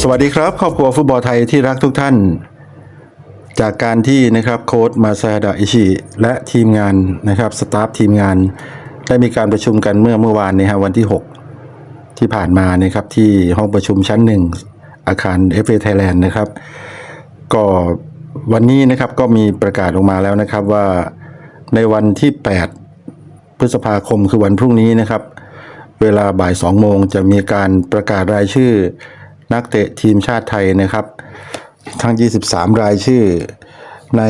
สวัสดีครับ ครอบครัวฟุตบอลไทยที่รักทุกท่าน จากการที่นะครับโค้ชมาซาดะอิชิและทีมงานนะครับสตาฟทีมงาน ได้มีการประชุมกันเมื่อเมื่อวานนี้ฮะวันที่ 6 ที่ผ่านมานะครับที่ห้องประชุมชั้นหนึ่งอาคาร FA Thailand นะครับ ก็วันนี้นะครับก็มีประกาศออกมาแล้วนะครับว่าในวันที่ 8 พฤษภาคมคือวันพรุ่งนี้นะครับ เวลาบ่าย 2 โมงจะมีการประกาศรายชื่อ นักเตะทีมชาติไทยนะครับ ทั้ง 23 รายชื่อ ใน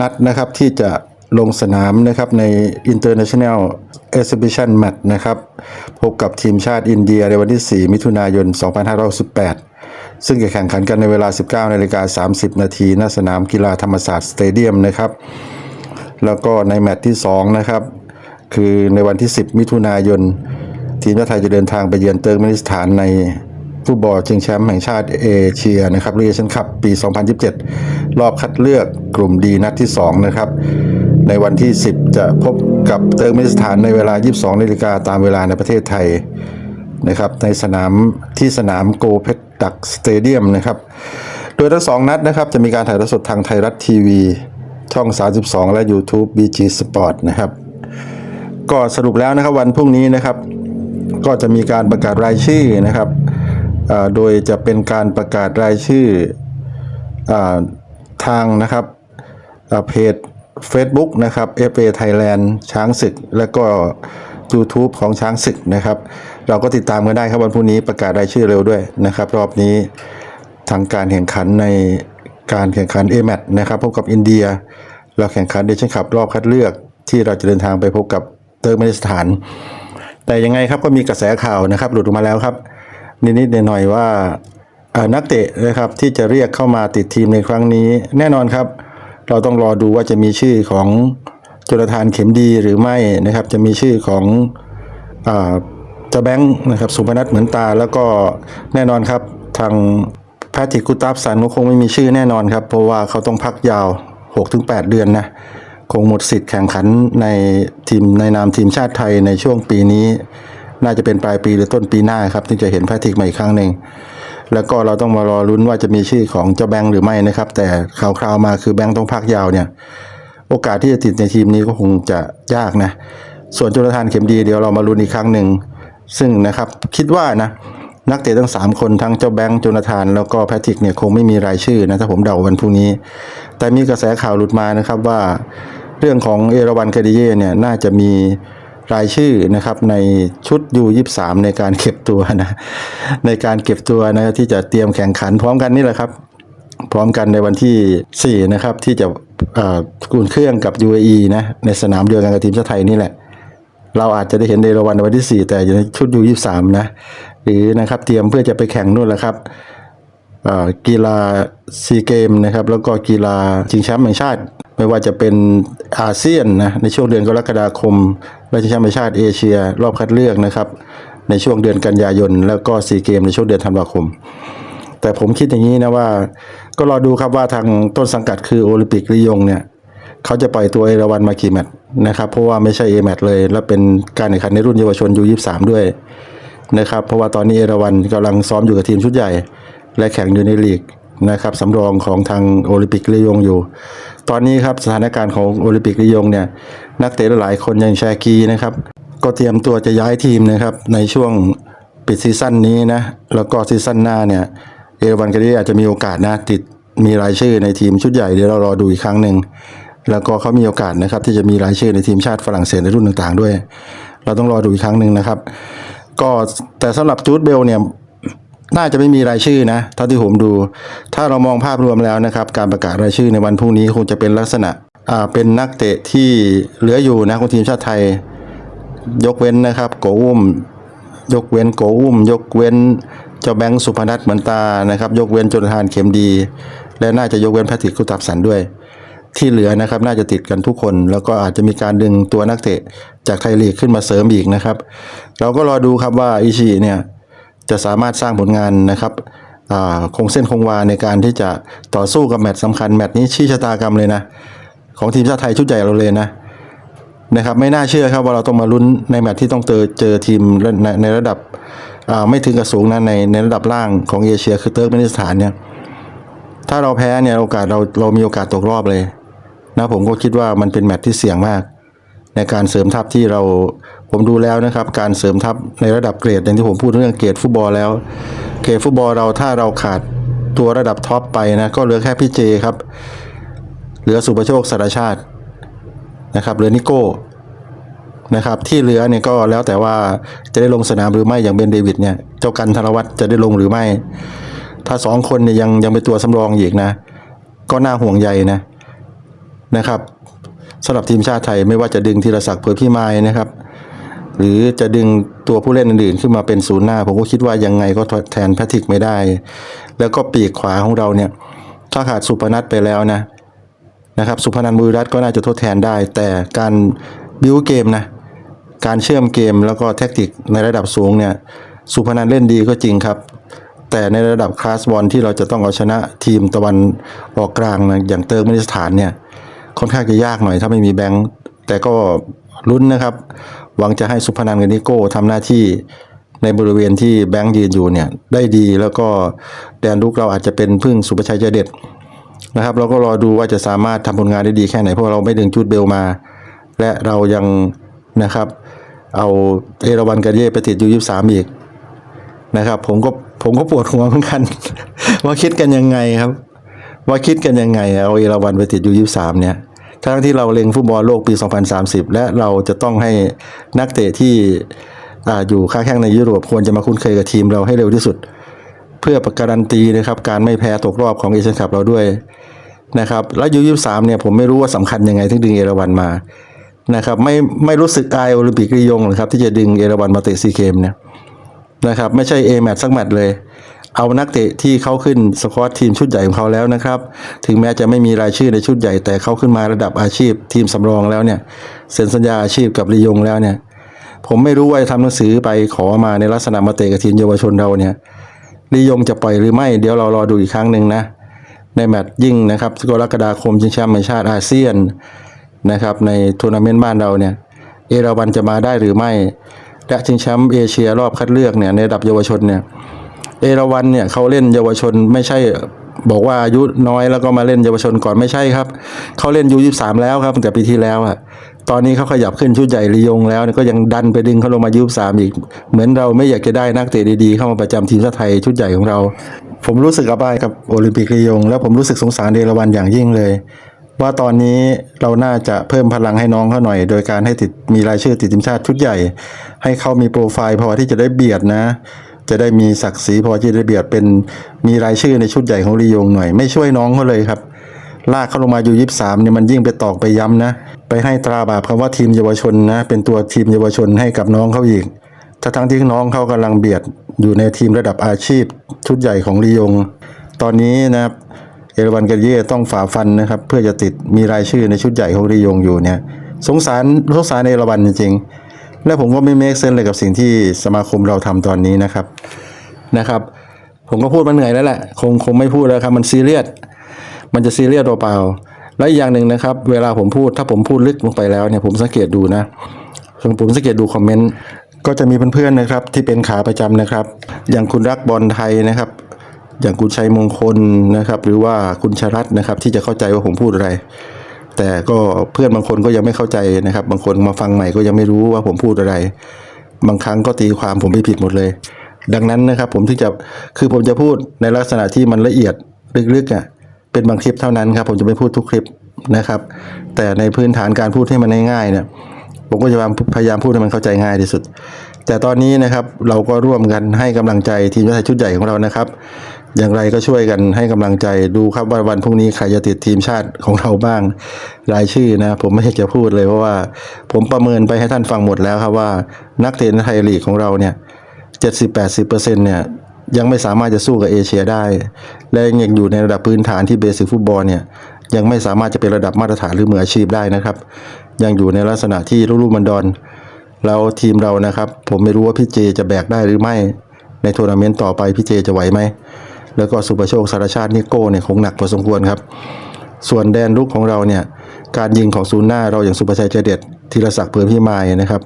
นัดนะครับที่จะลงสนามนะครับใน International Exhibition Match นะครับพบกับทีมชาติอินเดียในวันที่ 4 มิถุนายน 2518 ซึ่งจะแข่งขันกันในเวลา 19นาฬิกา30 นาทีณสนามกีฬาธรรมศาสตร์สเตเดียมนะครับ แล้วก็ในแมตช์ที่ 2 นะครับ คือในวันที่ 10 มิถุนายน ทีมชาติไทยจะเดินทางไปเยือนเติร์กเมนิสถานใน ฟุตบอลชิงแชมป์แห่งชาติเอเชียนะครับเรียชันคัพปี 2027 รอบคัดเลือกกลุ่มดีนัดที่ 2 นะครับ ในวันที่ 10 จะพบกับเติร์กเมนิสถานในเวลา 22นาฬิกาตามเวลาในประเทศไทยนะครับในสนามที่สนามโกเพชดักสเตเดียมนะครับโดยทั้งสองนัดนะครับจะมีการถ่ายทอดสดทางไทยรัฐทีวี ช่อง 32 และ YouTube BG Sport นะครับก็สรุปแล้วนะครับวันพรุ่งนี้นะครับ ก็จะมีการประกาศรายชื่อนะครับ โดยจะเป็นการประกาศรายชื่ออทางนะครับเพจ Facebook นะครับ FA Thailand ช้างศึก และก็ YouTube ของช้างศึกนะครับ เราก็ติดตามกันได้ครับวันพรุ่งนี้ประกาศรายชื่อเร็วด้วยนะครับ รอบนี้ทางการแข่งขันในการแข่งขัน a m a t นะครับพบกับอินเดีย เราแข่งขันเดชันคัพรอบคัดเลือกที่เราจะเดินทางไปพบกับเติร์กเมนิสถาน แต่ยังไงครับก็มีกระแสข่าวนะครับ หลุดออกมาแล้วครับ นิดๆหน่อยๆว่าเอ่อนักเตะนะครับที่จะเรียกเข้ามาติดทีมในครั้งนี้ แน่นอนครับ เราต้องรอดูว่าจะมีชื่อของจุลธานเข็มดีหรือไม่นะครับ จะมีชื่อของอาจ้าแบงค์นะครับสุพนัทเหมือนตา แล้วก็แน่นอนครับทางแพทริกกุตาฟสันก็คงไม่มีชื่อแน่นอนครับ เพราะว่าเขาต้องพักยาว 6-8 เดือนนะคงหมดสิทธิ์แข่งขันในทีมในนามทีมชาติไทยในช่วงปีนี้ น่าจะเป็นปลายปีหรือต้นปีหน้าครับที่จะเห็นแพทริกใหม่อีกครั้งหนึ่งแล้วก็เราต้องมารอลุ้นว่าจะมีชื่อของเจ้าแบงค์หรือไม่นะครับ แต่ข่าวๆมาคือแบงค์ต้องพักยาวเนี่ย โอกาสที่จะติดในทีมนี้ก็คงจะยากนะ ส่วนจุลธานเข็มดีเดี๋ยวเรามาลุ้นอีกครั้งหนึ่งซึ่งนะครับคิดว่านะนักเตะทั้ง 3 คนทั้งเจ้าแบงค์จุลธาน แล้วก็แพทริกเนี่ยคงไม่มีรายชื่อนะถ้าผมเดาวันพรุ่งนี้ แต่มีกระแสข่าวหลุดมานะครับว่า เรื่องของเอราวันคาดิเย่เนี่ยน่าจะมี รายชื่อนะครับในชุดยูยี่สามในการเก็บตัวนะในการเก็บตัวนะที่จะเตรียมแข่งขันพร้อมกันนี่แหละครับ พร้อมกันในวันที่ 4 นะครับ ที่จะเอ่อกุนเครื่องกับ UAE นะในสนามเดียวกันกับทีมชาติไทยนี่แหละ เราอาจจะได้เห็นในรวัลในวันที่ 4 แต่อยู่ในชุดยูยี่สามนะหรือนะครับเตรียมเพื่อจะไปแข่งนู่นแหละครับกีฬาซีเกมนะครับแล้วก็กีฬาชิงแชมป์แห่งชาติ ไม่ว่าจะเป็นอาเซียนนะในช่วงเดือนกรกฎาคม และชิงแชมป์แห่งชาติเอเชียรอบคัดเลือกนะครับ ในช่วงเดือนกันยายน แล้วก็ซีเกมในช่วงเดือนธันวาคม แต่ผมคิดอย่างนี้นะว่า ก็รอดูครับว่าทางต้นสังกัดคือโอลิมปิกลียงเนี่ยเขาจะปล่อยตัวเอราวันมากี่แมตช์นะครับเพราะว่าไม่ใช่เอแมตช์เลย และเป็นการแข่งขันในรุ่นเยาวชนยูยี่สามด้วยนะครับเพราะว่าตอนนี้เอราวันกำลังซ้อมอยู่กับทีมชุดใหญ่ และแข่งอยู่ในลีกนะครับสำรองของทางโอลิมปิกลียงอยู่ ตอนนี้ครับสถานการณ์ของโอลิมปิกลียงเนี่ย นักเตะหลายคนอย่างแชร์กีนะครับ ก็เตรียมตัวจะย้ายทีมนะครับ ในช่วงปิดซีซั่นนี้นะ แล้วก็ซีซั่นหน้าเนี่ย เอราวันก็ได้อาจจะมีโอกาสนะ ติดมีรายชื่อในทีมชุดใหญ่เดี๋ยวเรารอดูอีกครั้งหนึ่งแล้วก็เขามีโอกาสนะครับ ที่จะมีรายชื่อในทีมชาติฝรั่งเศสในรุ่นต่างๆ ด้วย เราต้องรอดูอีกครั้งหนึ่งนะครับ ก็แต่สำหรับจูดเบลเนี่ยน่าจะไม่มีรายชื่อนะเท่าที่ผมดู ถ้าเรามองภาพรวมแล้วนะครับ การประกาศรายชื่อในวันพรุ่งนี้คงจะเป็นลักษณะ เป็นนักเตะที่เหลืออยู่นะของทีมชาติไทย ยกเว้นนะครับ โกอุ้ม ยกเว้นโกอุ้ม ยกเว้นเจ้าแบงค์สุพนัทเหมือนตานะครับ ยกเว้นจุลธานเข็มดี และน่าจะยกเว้นแพทริกกุตับสันด้วย ที่เหลือนะครับน่าจะติดกันทุกคน แล้วก็อาจจะมีการดึงตัวนักเตะจากไทยลีกขึ้นมาเสริมอีกนะครับ เราก็รอดูครับว่าอิชิเนี่ยจะสามารถสร้างผลงานนะครับคงเส้นคงวาในการที่จะต่อสู้กับแมตช์สำคัญแมตช์นี้ชี้ชะตากรรมเลยนะ ของทีมชาติไทยชุดใหญ่เราเลยนะนะครับไม่น่าเชื่อครับว่าเราต้องมาลุ้นในแมตช์ที่ต้องเจอเจอทีมในในระดับไม่ถึงกับสูงนะในในระดับล่างของเอเชียคือเติร์กเมนิสถานเนี่ยถ้าเราแพ้เนี่ยโอกาสเราเรามีโอกาสตกรอบเลยนะผมก็คิดว่ามันเป็นแมตช์ที่เสี่ยงมาก ในการเสริมทัพที่เราผมดูแล้วนะครับ การเสริมทัพในระดับเกรดอย่างที่ผมพูดเรื่องเกรดฟุตบอลแล้ว เกรดฟุตบอลเราถ้าเราขาดตัวระดับท็อปไปนะก็เหลือแค่พี่เจครับ เหลือสุประโชคสารชาตินะครับเหลือนิโก้นะครับที่เหลือเนี่ยก็แล้วแต่ว่าจะได้ลงสนามหรือไม่อย่างเบนเดวิดเนี่ยเจ้ากันธนวัฒน์จะได้ลงหรือไม่ ถ้าสองคนเนี่ยยังยังเป็นตัวสำรองอีกนะ ก็น่าห่วงใยนะนะครับสำหรับทีมชาติไทยไม่ว่าจะดึงธีรศักดิ์เผยพิมายนะครับ หรือจะดึงตัวผู้เล่นอื่นๆขึ้นมาเป็นศูนย์หน้า ผมก็คิดว่ายังไงก็ทดแทนแพทริกไม่ได้ แล้วก็ปีกขวาของเราเนี่ยถ้าขาดสุพนัทไปแล้วนะ นะครับสุพนันบุรีรัตก็น่าจะทดแทนได้ แต่การบิวเกมนะการเชื่อมเกมแล้วก็แท็กติกในระดับสูงเนี่ยสุพนันเล่นดีก็จริงครับ แต่ในระดับคลาสบอลที่เราจะต้องเอาชนะทีมตะวันออกกลางนะอย่างเติร์กเมนิสถานเนี่ยค่อนข้างจะยากหน่อยถ้าไม่มีแบงค์แต่ก็ลุ้นนะครับ หวังจะให้สุพนันกับนิโก้ทำหน้าที่ในบริเวณที่แบงค์ยืนอยู่เนี่ยได้ดีแล้วก็แดนลุกเราอาจจะเป็นพึ่งสุประชัยใจเด็ด นะครับ เราก็รอดูว่าจะสามารถทำผลงานได้ดีแค่ไหน เพราะเราไม่ดึงจูดเบลมา และเรายังนะครับ เอาเอราวันกาเย่ไปติดยูยี่สามอีกนะครับผมก็ผมก็ปวดหัวเหมือนกัน ว่าคิดกันยังไงครับ ว่าคิดกันยังไง เอาเอราวันไปติดยูยี่สามเนี่ยทั้งที่เราเล็งฟุตบอลโลกปี 2030 และเราจะต้องให้นักเตะที่ออยู่ค้าแข้งในยุโรปควรจะมาคุ้นเคยกับทีมเราให้เร็วที่สุด เพื่อประการันตีนะครับการไม่แพ้ตกรอบของเอเชียนคัพเราด้วย นะครับแล้วยูยี่สามเนี่ยผมไม่รู้ว่าสำคัญยังไงถึงดึงเอราวันมานะครับไม่ไม่รู้สึกอายโอลิมปิกรียงหรอครับที่จะดึงเอราวันมาเตะซีเกมเนี่ยนะครับไม่ใช่เอแมตสักแมตเลย เอานักเตะที่เขาขึ้นสควอตทีมชุดใหญ่ของเขาแล้วนะครับ ถึงแม้จะไม่มีรายชื่อในชุดใหญ่ แต่เขาขึ้นมาระดับอาชีพทีมสำรองแล้วเนี่ยเซ็นสัญญาอาชีพกับรียงแล้วเนี่ยผมไม่รู้ว่าจะทำหนังสือไปขอมาในลักษณะมาเตะกับทีมเยาวชนเราเนี่ยลียงจะปล่อยหรือไม่เดี๋ยวเรารอดูอีกครั้งหนึ่งนะ ในแมตช์ยิ่งนะครับกรกฎาคมชิงแชมป์แห่งชาติอาเซียนนะครับในทัวร์นาเมนต์บ้านเราเนี่ยเอราวันจะมาได้หรือไม่ และชิงแชมป์เอเชียรอบคัดเลือกเนี่ยในระดับเยาวชนเนี่ยเอราวันเนี่ยเขาเล่นเยาวชนไม่ใช่บอกว่าอายุน้อยแล้วก็มาเล่นเยาวชนก่อนไม่ใช่ครับเขาเล่นยูยี่สามแล้วครับตั้งแต่ปีที่แล้วอะตอนนี้เขาขยับขึ้นชุดใหญ่ลียงแล้วก็ยังดันไปดึงเขาลงมายูสามอีก เหมือนเราไม่อยากจะได้นักเตะดีๆเข้ามาประจำทีมชาติไทยชุดใหญ่ของเรา ผมรู้สึกอับอายกับโอลิมปิกลียง แล้วผมรู้สึกสงสารเอรวันอย่างยิ่งเลย ว่าตอนนี้เราน่าจะเพิ่มพลังให้น้องเขาหน่อย โดยการให้ติดมีรายชื่อติดทีมชาติชุดใหญ่ ให้เขามีโปรไฟล์พอที่จะได้เบียดนะ จะได้มีศักดิ์ศรีพอที่จะได้เบียดเป็นมีรายชื่อในชุดใหญ่ของลียงหน่อย ไม่ช่วยน้องเขาเลยครับลากเขาลงมาอยู่ยี่สามเนี่ยมันยิ่งไปตอกไปย้ำนะ ไปให้ตราบาปคำว่าทีมเยาวชนนะ เป็นตัวทีมเยาวชนให้กับน้องเขาอีก ทั้งที่น้องเขากำลังเบียดอยู่ในทีมระดับอาชีพ ชุดใหญ่ของลียง ตอนนี้นะครับเอราวันกาเย่ต้องฝ่าฟันนะครับ เพื่อจะติดมีรายชื่อในชุดใหญ่ของรียงอยู่เนี่ย สงสารสงสารเอราวันจริงๆ และผมก็ไม่เมคเซนเลยกับสิ่งที่สมาคมเราทำตอนนี้นะครับนะครับ ผมก็พูดมาเหนื่อยแล้วแหละคงคงไม่พูดแล้วครับมันซีเรียสมันจะซีเรียสเปล่าและอีกอย่างหนึ่งนะครับ เวลาผมพูดถ้าผมพูดลึกลงไปแล้วเนี่ยผมสังเกตดูนะผมสังเกตดูคอมเมนต์ ก็จะมีเพื่อนๆนะครับที่เป็นขาประจำนะครับ อย่างคุณรักบอลไทยนะครับ อย่างคุณชัยมงคลนะครับ หรือว่าคุณชรัตน์นะครับ ที่จะเข้าใจว่าผมพูดอะไร แต่ก็เพื่อนบางคนก็ยังไม่เข้าใจนะครับ บางคนมาฟังใหม่ก็ยังไม่รู้ว่าผมพูดอะไร บางครั้งก็ตีความผมไปผิดหมดเลย ดังนั้นนะครับ ผมถึงจะคือผมจะพูดในลักษณะที่มันละเอียดลึกๆอะเป็นบางคลิปเท่านั้นครับ ผมจะไม่พูดทุกคลิปนะครับ แต่ในพื้นฐานการพูดให้มันง่ายๆเนี่ย ผมก็จะพยายามพูดให้มันเข้าใจง่ายที่สุด แต่ตอนนี้นะครับเราก็ร่วมกันให้กำลังใจทีมชาติไทยชุดใหญ่ของเรานะครับ อย่างไรก็ช่วยกันให้กำลังใจดูครับว่าวันพรุ่งนี้ใครจะติดทีมชาติของเราบ้างรายชื่อนะ ผมไม่อยากจะพูดเลยเพราะว่า ผมประเมินไปให้ท่านฟังหมดแล้วครับว่านักเตะไทยลีกของเราเนี่ย70-80%เนี่ยยังไม่สามารถจะสู้กับเอเชียได้ และยังอยู่ในระดับพื้นฐานที่เบสิกฟุตบอลเนี่ยยังไม่สามารถจะเป็นระดับมาตรฐานหรือมืออาชีพได้นะครับ ยังอยู่ในลักษณะที่ลูกๆมันดอนแล้วทีมเรานะครับ ผมไม่รู้ว่าพี่เจจะแบกได้หรือไม่ ในทัวร์นาเมนต์ต่อไปพี่เจจะไหวไหมแล้วก็สุประโชคสารชาตินิโก้เนี่ยคงหนักพอสมควรครับ ส่วนแดนลุกของเราเนี่ยการยิงของศูนย์หน้าเราอย่างสุประชัยใจเด็ดธีรศักดิ์เผื่อพี่มายนะครับ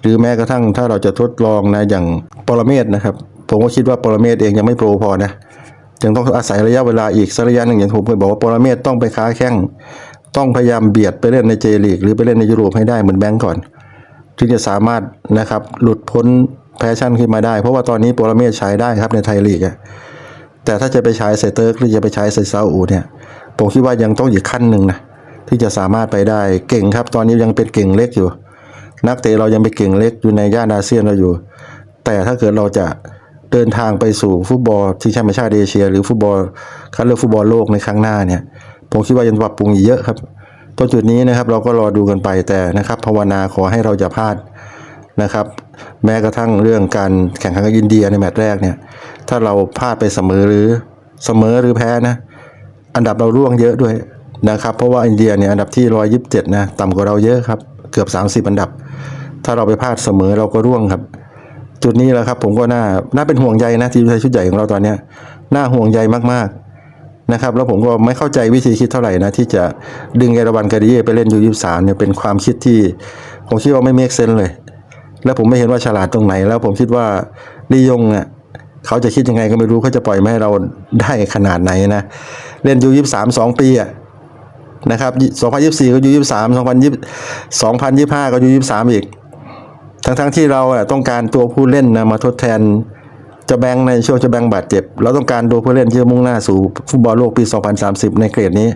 หรือแม้กระทั่งถ้าเราจะทดลองนะอย่างปรเมศนะครับ ผมก็คิดว่าปรเมศเองยังไม่โปรพอนะยังต้องอาศัยระยะเวลาอีกสักระยะหนึ่งอย่างผมเคยบอกว่าปรเมศต้องไปค้าแข้ง ต้องพยายามเบียดไปเล่นในเจลีกหรือไปเล่นในยุโรปให้ได้เหมือนแบงก์ก่อนถึงจะสามารถนะครับหลุดพ้นแพชชั่นขึ้นมาได้ เพราะว่าตอนนี้ปรเมศใช้ได้ครับในไทยลีกแต่ถ้าจะไปใช้เซเตอร์หรือจะไปใช้เซซาอูเนี่ยผมคิดว่ายังต้องอีกขั้นหนึ่งนะที่จะสามารถไปได้เก่งครับ ตอนนี้ยังเป็นเก่งเล็กอยู่ นักเตะเรายังเป็นเก่งเล็กอยู่ในย่านอาเซียนเราอยู่ แต่ถ้าเกิดเราจะเดินทางไปสู่ฟุตบอลที่แชมป์ชาติเอเชีย หรือฟุตบอลคัดเลือกฟุตบอลโลกในครั้งหน้าเนี่ย ผมคิดว่ายังปรับปรุงอีกเยอะครับตรงจุดนี้นะครับเราก็รอดูกันไปแต่นะครับ ภาวนาขอให้เราจะพลาดนะครับ แม้กระทั่งเรื่องการแข่งขันกับอินเดียในแมตช์แรกเนี่ย ถ้าเราพลาดไปเสมอหรือเสมอหรือแพ้นะอันดับเราร่วงเยอะด้วยนะครับเพราะว่าอินเดียเนี่ยอันดับที่ร้อยยิบเจ็ดนะต่ำกว่าเราเยอะครับเกือบ 30 อันดับ ถ้าเราไปพลาดเสมอเราก็ร่วงครับ จุดนี้แหละครับผมก็น่าน่าเป็นห่วงใยนะทีมไทยชุดใหญ่ของเราตอนเนี้ยน่าห่วงใยมากๆ นะครับแล้วผมก็ไม่เข้าใจวิธีคิดเท่าไหร่นะที่จะดึงเอราวันการิเย่ไปเล่นยูยี่สามเนี่ยเป็นความคิดที่ผมคิดว่าไม่เมคเซนเลย แล้วผมไม่เห็นว่าฉลาดตรงไหน แล้วผมคิดว่าลียงอะเขาจะคิดยังไงก็ไม่รู้เขาจะปล่อยมาให้เราได้ขนาดไหนนะเล่นยูยี่สามสองปีอะนะครับสองพันยี่สี่ก็ยูยี่สามสองพันยี่สองพันยี่ห้าก็ยูยี่สามอีก ทั้งๆที่เราต้องการตัวผู้เล่นนะมาทดแทน จะแบงในช่วงจะแบงบาดเจ็บ เราต้องการตัวผู้เล่นที่มุ่งหน้าสู่ฟุตบอลโลกปี 2030 ในเกรดนี้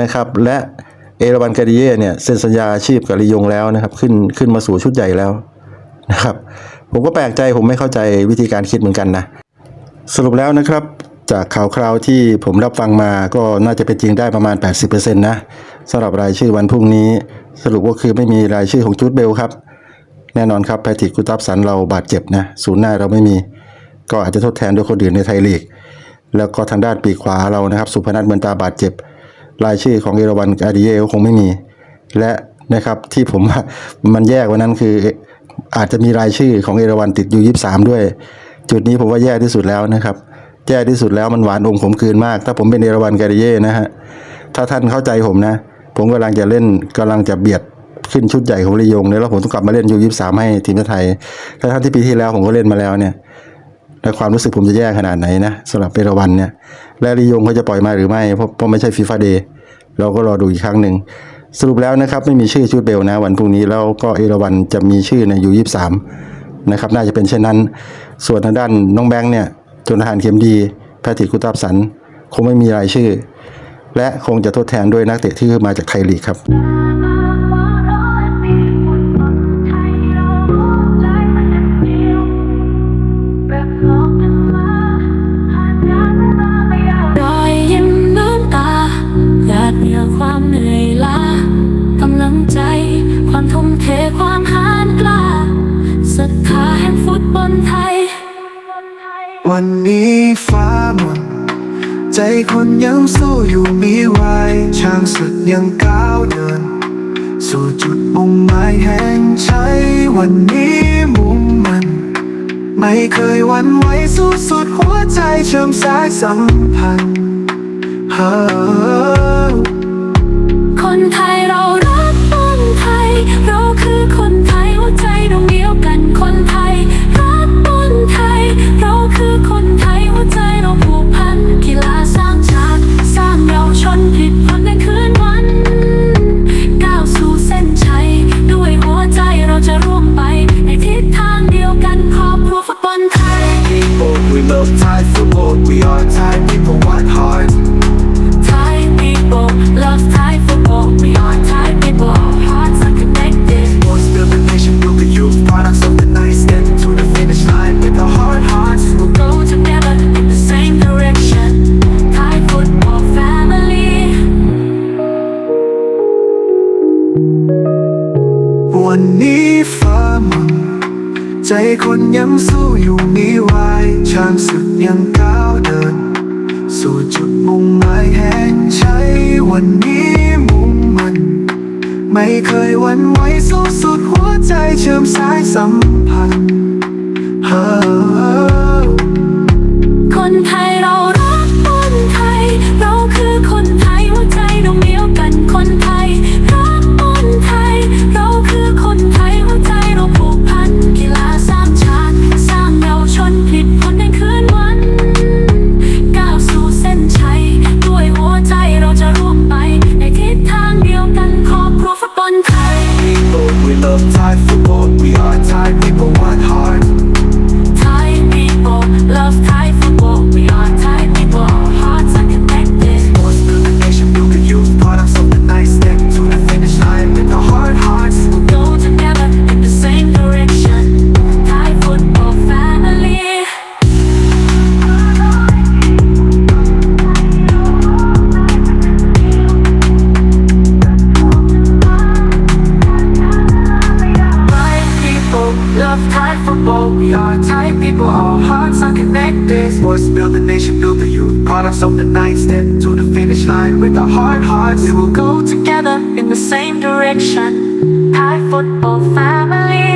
นะครับ และเอราวันการิเย่เนี่ยเซ็นสัญญาอาชีพกับลียงแล้วนะครับ ขึ้นขึ้นมาสู่ชุดใหญ่แล้วนะครับ ผมก็แปลกใจผมไม่เข้าใจวิธีการคิดเหมือนกันนะ สรุปแล้วนะครับจากข่าวคราวที่ผมรับฟังมาก็น่าจะเป็นจริงได้ประมาณ 80%นะสำหรับรายชื่อวันพรุ่งนี้ สรุปก็คือไม่มีรายชื่อของจูดเบลครับ แน่นอนครับแพทริกกุตับสันเราบาดเจ็บนะศูนย์หน้าเราไม่มี ก็อาจจะทดแทนด้วยคนอื่นในไทยลีก แล้วก็ทางด้านปีกขวาเรานะครับ สุพนัทเมือนตาบาดเจ็บ รายชื่อของเอราวันอาดิเย่ก็คงไม่มี และนะครับที่ผมว่ามันแยกกว่านั้นคืออาจจะมีรายชื่อของเอราวันติดอยู่ยี่สามด้วย จุดนี้ผมว่าแย่ที่สุดแล้วนะครับแย่ที่สุดแล้วมันหวานอมขมกลืนมาก ถ้าผมเป็นเอราวันการิเย่นะฮะถ้าท่านเข้าใจผมนะ ผมกำลังจะเล่นกำลังจะเบียด ขึ้นชุดใหญ่ของลียงแล้วผมต้องกลับมาเล่นยูยี่สามให้ทีมชาติไทยถ้าท่านที่ปีที่แล้วผมก็เล่นมาแล้วเนี่ยและความรู้สึกผมจะแย่ขนาดไหนนะสำหรับเอราวันเนี่ย และลียงเขาจะปล่อยมาหรือไม่ เพราะเพราะไม่ใช่ฟีฟ่าเดย์เราก็รอดูอีกครั้งหนึ่ง สรุปแล้วนะครับ ไม่มีชื่อชุดเบลนะ วันพรุ่งนี้แล้วก็เอราวันจะมีชื่อในยูยี่สามนะครับ น่าจะเป็นเช่นนั้น ส่วนทางด้านน้องแบงค์เนี่ยจนทหารเข็มดีแพทริกกุตับสัน คงไม่มีรายชื่อ และคงจะทดแทนด้วยนักเตะที่มาจากไทยลีกครับ เหงื่อความเหนื่อยล้ากำลังใจ ความทุ่มเทความหานกล้าศรัทธาแห่งฟุตบอลไทย วันนี้ฟ้าหมดใจคนยังสู้อยู่มีไว้ช่างสุดยังก้าวเดิน สู่จุดมุ่งหมายแห่งชัยวันนี้มุ่งมัน ไม่เคยวันไหวสู้สุดหัวใจเชื่อมสายสัมพันธ์เฮ้ ไม่เคยหวันไหวสู้สุดหัวใจเชื่อมสายสัมพันธ์คนไทยเรา white people, our hearts are connected. Sports build the nation, build the youth. Products of the night, step to the finish line with our hard hearts. We will go together in the same direction. Thai football family.